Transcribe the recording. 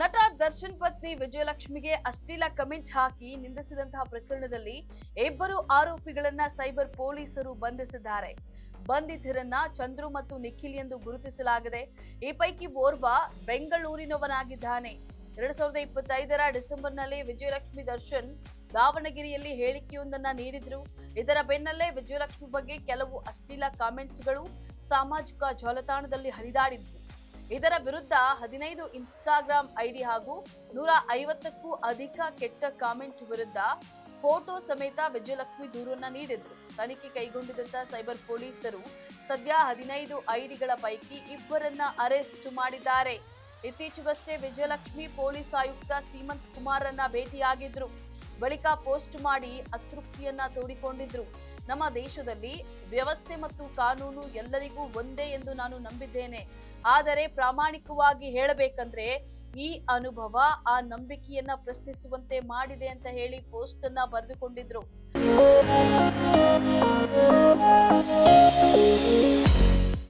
ನಟ ದರ್ಶನ್ ಪತ್ನಿ ವಿಜಯಲಕ್ಷ್ಮಿಗೆ ಅಶ್ಲೀಲ ಕಮೆಂಟ್ ಹಾಕಿ ನಿಂದಿಸಿದಂತಹ ಪ್ರಕರಣದಲ್ಲಿ ಇಬ್ಬರು ಆರೋಪಿಗಳನ್ನ ಸೈಬರ್ ಪೊಲೀಸರು ಬಂಧಿಸಿದ್ದಾರೆ. ಬಂಧಿತರನ್ನ ಚಂದ್ರು ಮತ್ತು ನಿಖಿಲ್ ಎಂದು ಗುರುತಿಸಲಾಗಿದೆ. ಈ ಪೈಕಿ ಓರ್ವ ಬೆಂಗಳೂರಿನವನಾಗಿದ್ದಾನೆ. ಎರಡ್ ಸಾವಿರದ ಇಪ್ಪತ್ತೈದರ ಡಿಸೆಂಬರ್ನಲ್ಲಿ ವಿಜಯಲಕ್ಷ್ಮಿ ದರ್ಶನ್ ದಾವಣಗೆರೆಯಲ್ಲಿ ಹೇಳಿಕೆಯೊಂದನ್ನ ನೀಡಿದ್ರು. ಇದರ ಬೆನ್ನಲ್ಲೇ ವಿಜಯಲಕ್ಷ್ಮಿ ಬಗ್ಗೆ ಕೆಲವು ಅಶ್ಲೀಲ ಕಾಮೆಂಟ್ಗಳು ಸಾಮಾಜಿಕ ಜಾಲತಾಣದಲ್ಲಿ ಹರಿದಾಡಿದ್ವು. ಇದರ ವಿರುದ್ಧ ಹದಿನೈದು ಇನ್ಸ್ಟಾಗ್ರಾಂ ಐಡಿ ಹಾಗೂ ನೂರ ಐವತ್ತಕ್ಕೂ ಅಧಿಕ ಕೆಟ್ಟ ಕಾಮೆಂಟ್ ವಿರುದ್ಧ ಫೋಟೋ ಸಮೇತ ವಿಜಯಲಕ್ಷ್ಮಿ ದೂರನ್ನ ನೀಡಿದ್ರು. ತನಿಖೆ ಕೈಗೊಂಡಿದ್ದಂತ ಸೈಬರ್ ಪೊಲೀಸರು ಸದ್ಯ ಹದಿನೈದು ಐಡಿಗಳ ಪೈಕಿ ಇಬ್ಬರನ್ನ ಅರೆಸ್ಟ್ ಮಾಡಿದ್ದಾರೆ. ಇತ್ತೀಚೆಗಷ್ಟೇ ವಿಜಯಲಕ್ಷ್ಮಿ ಪೊಲೀಸ್ ಆಯುಕ್ತ ಸೀಮಂತ್ ಕುಮಾರನ್ನ ಭೇಟಿಯಾಗಿದ್ರು. ಬಳಿಕ ಪೋಸ್ಟ್ ಮಾಡಿ ಅತೃಪ್ತಿಯನ್ನ ತೋಡಿಕೊಂಡಿದ್ರು. ನಮ್ಮ ದೇಶದಲ್ಲಿ ವ್ಯವಸ್ಥೆ ಮತ್ತು ಕಾನೂನು ಎಲ್ಲರಿಗೂ ಒಂದೇ ಎಂದು ನಾನು ನಂಬಿದ್ದೇನೆ. ಆದರೆ ಪ್ರಾಮಾಣಿಕವಾಗಿ ಹೇಳಬೇಕಂದ್ರೆ ಈ ಅನುಭವ, ಆ ನಂಬಿಕೆಯನ್ನ ಪ್ರಶ್ನಿಸುವಂತೆ ಮಾಡಿದೆ ಅಂತ ಹೇಳಿ ಪೋಸ್ಟ್ ಅನ್ನ ಬರೆದುಕೊಂಡಿದ್ರು.